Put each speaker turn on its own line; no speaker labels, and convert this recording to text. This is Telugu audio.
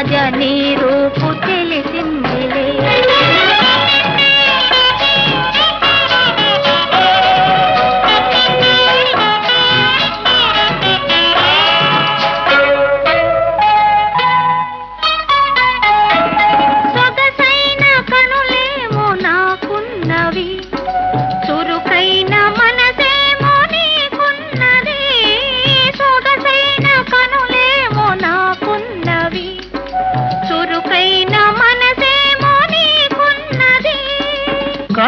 రాజ నీరు రూపు